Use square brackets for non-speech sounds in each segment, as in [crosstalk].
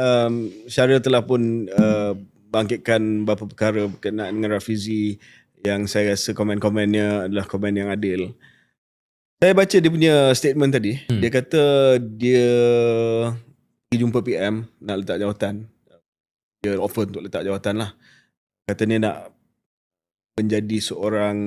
um, Syahrir telah pun uh, bangkitkan beberapa perkara berkenaan dengan Rafizi yang saya rasa komen-komennya adalah komen yang adil. Saya baca dia punya statement tadi. Hmm. Dia kata dia pergi jumpa PM nak letak jawatan. Dia offer untuk letak jawatan lah. Kata dia nak menjadi seorang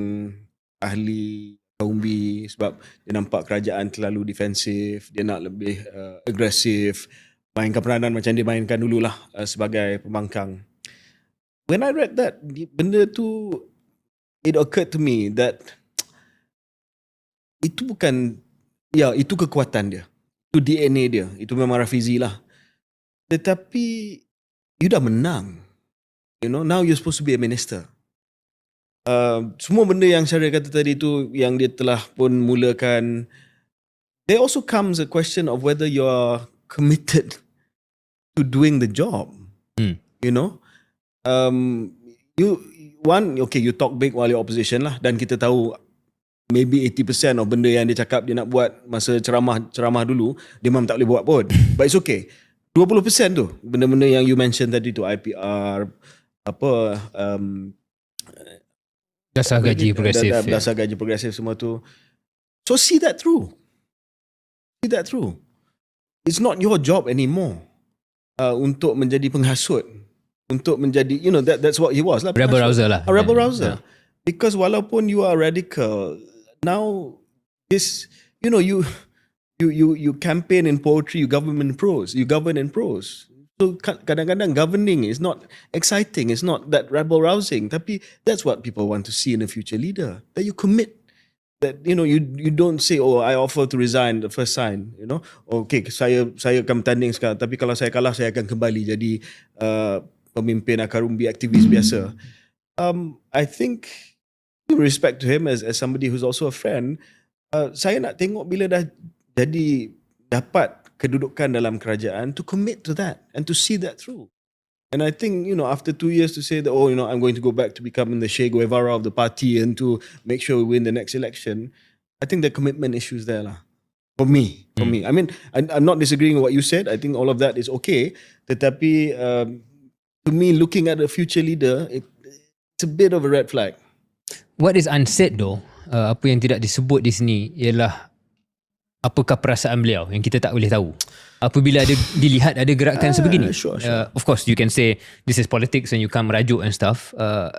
ahli kaum B sebab dia nampak kerajaan terlalu defensif, dia nak lebih uh, agresif, mainkan peranan macam dia mainkan dululah uh, sebagai pembangkang. When I read that, benda tu it occurred to me that itu bukan ya itu kekuatan dia. Itu DNA dia. Itu memang Rafizi lah. Tetapi you dah menang. You know, now you're supposed to be a minister. Uh, semua benda yang Syaril kata tadi tu yang dia telah pun mulakan there also comes a question of whether you're committed to doing the job. Hmm. You know? Um, you one okay you talk big while you're opposition lah dan kita tahu maybe 80% of benda yang dia cakap dia nak buat masa ceramah ceramah dulu dia memang tak boleh buat pun [laughs] but it's okay 20% tu benda-benda yang you mention tadi tu IPR apa um, Dasar gaji progresif. ya. dasar gaji progresif semua tu so see that through see that through it's not your job anymore uh, untuk menjadi penghasut untuk menjadi you know that that's what he was lah Rebel penghasut. rouser lah. A rebel rouser. Because walaupun you are radical, now this you know you you you you campaign in poetry, you govern in prose, you govern in prose. So ka- kadang-kadang governing is not exciting, it's not that rebel rousing. Tapi that's what people want to see in a future leader. That you commit. That you know you you don't say oh I offer to resign the first sign you know? Okay saya saya akan bertanding sekarang. Tapi kalau saya kalah saya akan kembali jadi uh, pemimpin akarumbi aktivis biasa. Um, I think respect to him as, as somebody who's also a friend, uh, saya nak tengok bila dah jadi dapat kedudukan dalam kerajaan to commit to that and to see that through. And I think, you know, after two years to say that, oh, you know, I'm going to go back to becoming the Che Guevara of the party and to make sure we win the next election, I think the commitment issues there lah. For me, for me. I mean, I, I'm not disagreeing with what you said. I think all of that is okay. Tetapi, um, to me, looking at a future leader, it, it's a bit of a red flag. What is unsaid though, uh, apa yang tidak disebut di sini ialah apakah perasaan beliau yang kita tak boleh tahu. Apabila ada dilihat ada gerakan Ah, sebegini. sure, sure. Uh, of course you can say this is politics and you come merajuk and stuff. Uh,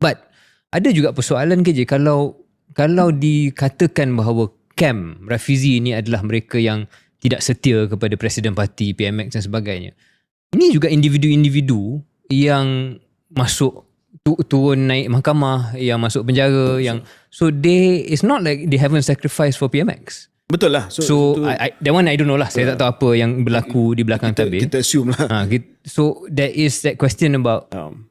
but ada juga persoalan ke je kalau kalau dikatakan bahawa camp Rafizi ini adalah mereka yang tidak setia kepada Presiden Parti, PMX dan sebagainya. Ini juga individu-individu yang masuk tu, turun naik mahkamah, yang masuk penjara, yang so they it's not like they haven't sacrificed for PMX. Betul lah. So, So itu I, I, that one I don't know lah. Saya tak tahu apa yang berlaku di belakang kita, tabir. kita assume lah. Ha, gitu. so there is that question about Um,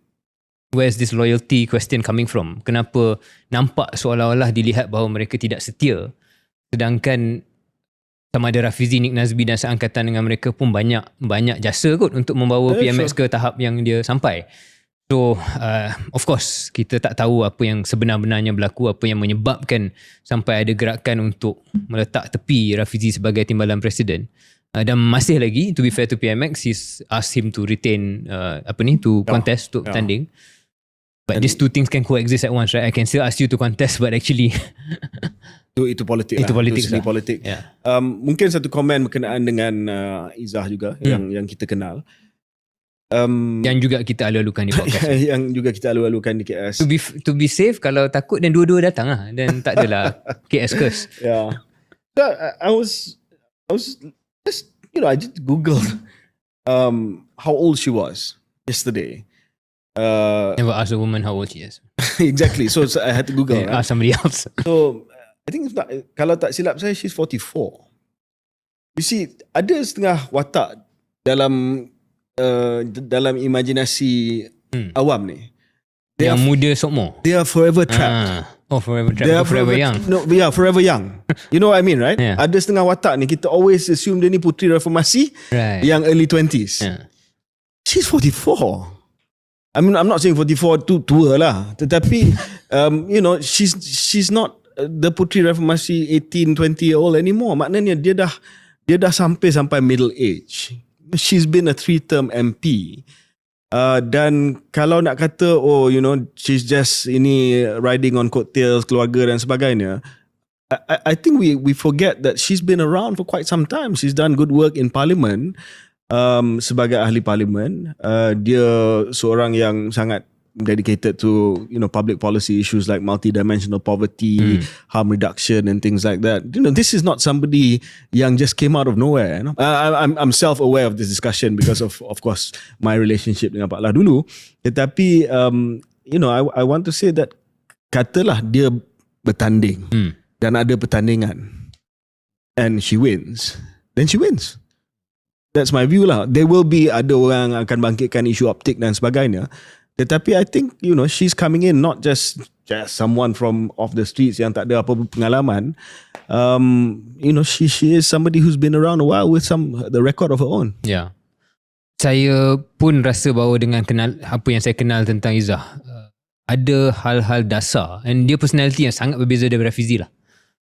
where's this loyalty question coming from? Kenapa nampak seolah-olah dilihat bahawa mereka tidak setia sedangkan sama ada Rafizi, Nick Nazbi dan seangkatan dengan mereka pun banyak banyak jasa kot untuk membawa Eh, PMX ke tahap yang dia sampai. So uh, of course kita tak tahu apa yang sebenar-benarnya berlaku, apa yang menyebabkan sampai ada gerakan untuk meletak tepi Rafizi sebagai timbalan presiden. Uh, dan masih lagi to be fair to PMX he's asked him to retain uh, apa ni to Ya, contest untuk ya. tanding. But these two things can coexist at once, right? I can still ask you to contest, but actually, [laughs] itu, itu politik Itu lah. politik Itu lah. politik. yeah. Um, mungkin satu komen berkenaan dengan uh, Izzah juga Hmm. yang yang kita kenal. Um, Yang juga kita alu-alukan di [laughs] podcast. yang juga kita alu-alukan di KS. to be to be safe, kalau takut dan dua-dua datang lah. Dan tak adalah [laughs] KS curse. Yeah. So, I, I was, I was just, you know, I just googled um, how old she was yesterday. Uh, Never ask a woman how old she is. [laughs] exactly. So, so I had to Google. Yeah, right? ask somebody else. So I think tak, kalau tak silap saya she's 44. You see ada setengah watak dalam uh, dalam imajinasi Hmm. awam ni. They Yang are, muda sokmo. they are forever trapped. Ah. Oh, forever trapped. They are forever, young. No, yeah, forever young. [laughs] You know what I mean, right? Yeah. Ada setengah watak ni kita always assume dia ni puteri reformasi Right. yang early 20s. Yeah. She's 44. I mean, I'm not saying 44 tu tua lah. Tetapi, [laughs] um, you know, she's she's not uh, the puteri reformasi 18, 20 year old anymore. Maknanya dia dah dia dah sampai sampai middle age. She's been a three-term MP. Uh, dan kalau nak kata oh you know she's just ini riding on coattails keluarga dan sebagainya I- I think we we forget that she's been around for quite some time she's done good work in parliament um, sebagai ahli parlimen uh, dia seorang yang sangat dedicated to you know public policy issues like multidimensional poverty harm reduction and things like that you know this is not somebody yang just came out of nowhere you know? I- I'm I'm self aware of this discussion because of of course my relationship dengan Pak Lah dulu tetapi um, you know I I want to say that katalah dia bertanding Hmm. dan ada pertandingan and she wins then she wins That's my view lah. There will be ada orang akan bangkitkan isu optik dan sebagainya. Tetapi I think you know she's coming in not just just someone from off the streets yang tak ada apa pengalaman. Um, you know she she is somebody who's been around a while with some the record of her own. Ya. Saya pun rasa bahawa dengan kenal apa yang saya kenal tentang Izzah, uh, ada hal-hal dasar and dia personality yang sangat berbeza daripada Rafizi lah.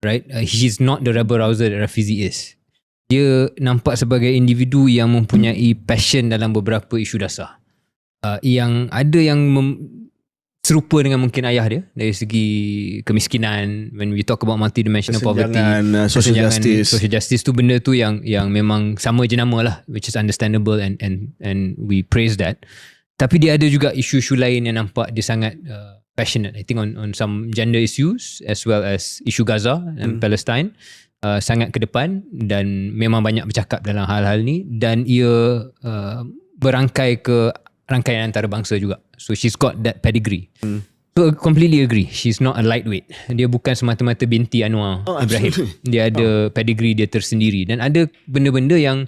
Right? Uh, he's not the rebel rouser that Rafizi is. Dia nampak sebagai individu yang mempunyai passion dalam beberapa isu dasar. Uh, yang ada yang mem- serupa dengan mungkin ayah dia dari segi kemiskinan when we talk about multidimensional poverty uh, social justice. social justice tu benda tu yang yang memang sama je nama lah which is understandable and and and we praise that tapi dia ada juga isu-isu lain yang nampak dia sangat uh, passionate I think on on some gender issues as well as isu Gaza and Hmm. Palestine uh, sangat ke depan dan memang banyak bercakap dalam hal-hal ni dan ia uh, berangkai ke rangkaian antarabangsa juga so she's got that pedigree Hmm. So I completely agree. She's not a lightweight. Dia bukan semata-mata binti Anwar Oh, Ibrahim. absolutely. Dia ada pedigree dia tersendiri dan ada benda-benda yang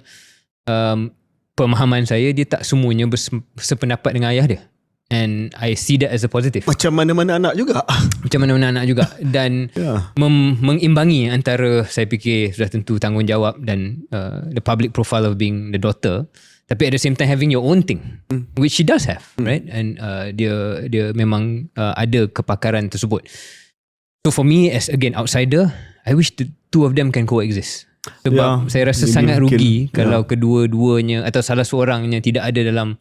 um, pemahaman saya dia tak semuanya bers- sependapat dengan ayah dia. And I see that as a positive. Macam mana-mana anak juga. Macam mana-mana anak juga dan [laughs] Yeah. mem- mengimbangi antara saya fikir sudah tentu tanggungjawab dan uh, the public profile of being the daughter tapi at the same time having your own thing which she does have right? And uh, dia dia memang uh, ada kepakaran tersebut. So for me as again outsider I wish the two of them can coexist. Sebab Yeah, saya rasa sangat mungkin, rugi yeah. kalau kedua-duanya atau salah seorangnya tidak ada dalam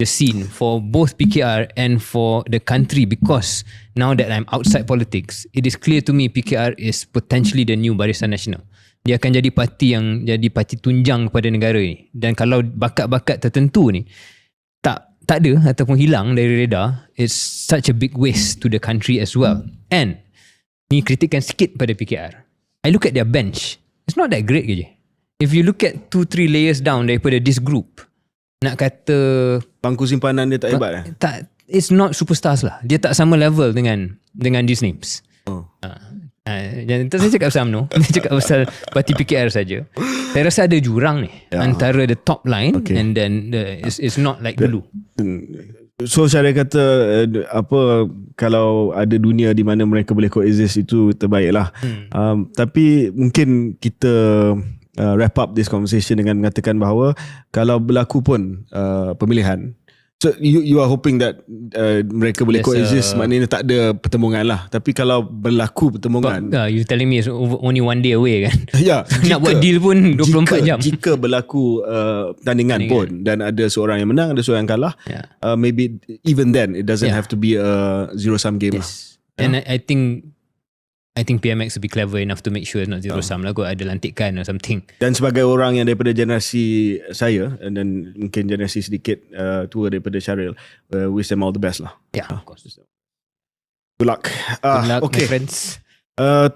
the scene for both PKR and for the country because now that I'm outside politics, it is clear to me PKR is potentially the new Barisan Nasional. Dia akan jadi parti yang jadi parti tunjang kepada negara ni. Dan kalau bakat-bakat tertentu ni tak tak ada ataupun hilang dari radar, it's such a big waste to the country as well. And ni kritikan sikit pada PKR. I look at their bench. It's not that great ke je. If you look at two, three layers down daripada this group, nak kata Bangku simpanan dia tak hebat eh? tak it's not superstars lah. Dia tak sama level dengan dengan these names. Oh. Uh, dan tak saya cakap pasal UMNO Saya cakap pasal Parti PKR saja Saya rasa ada jurang ni Ya. Antara the top line Okay. And then the, it's, it's not like dulu So saya kata uh, apa kalau ada dunia di mana mereka boleh coexist itu terbaiklah. Hmm. Um, tapi mungkin kita uh, wrap up this conversation dengan mengatakan bahawa kalau berlaku pun uh, pemilihan So you you are hoping that uh, mereka boleh Yes, coexist uh, maknanya tak ada pertemuan lah. Tapi kalau berlaku pertemuan uh, You telling me it's only one day away kan [laughs] ya Nak buat deal pun 24 jika, jam Jika berlaku uh, pertandingan Pertandingan. pun dan ada seorang yang menang, ada seorang yang kalah, yeah. uh, maybe even then it doesn't Yeah. have to be a zero sum game. lah. Yes. And I, I think I think PMX will be clever enough to make sure not zero sum lah kot ada lantikan or something. Dan sebagai orang yang daripada generasi saya dan mungkin generasi sedikit uh, tua daripada Syaril, uh, wish them all the best lah. Yeah, of course. Good luck. Good Ah, luck, okay. my friends. Uh,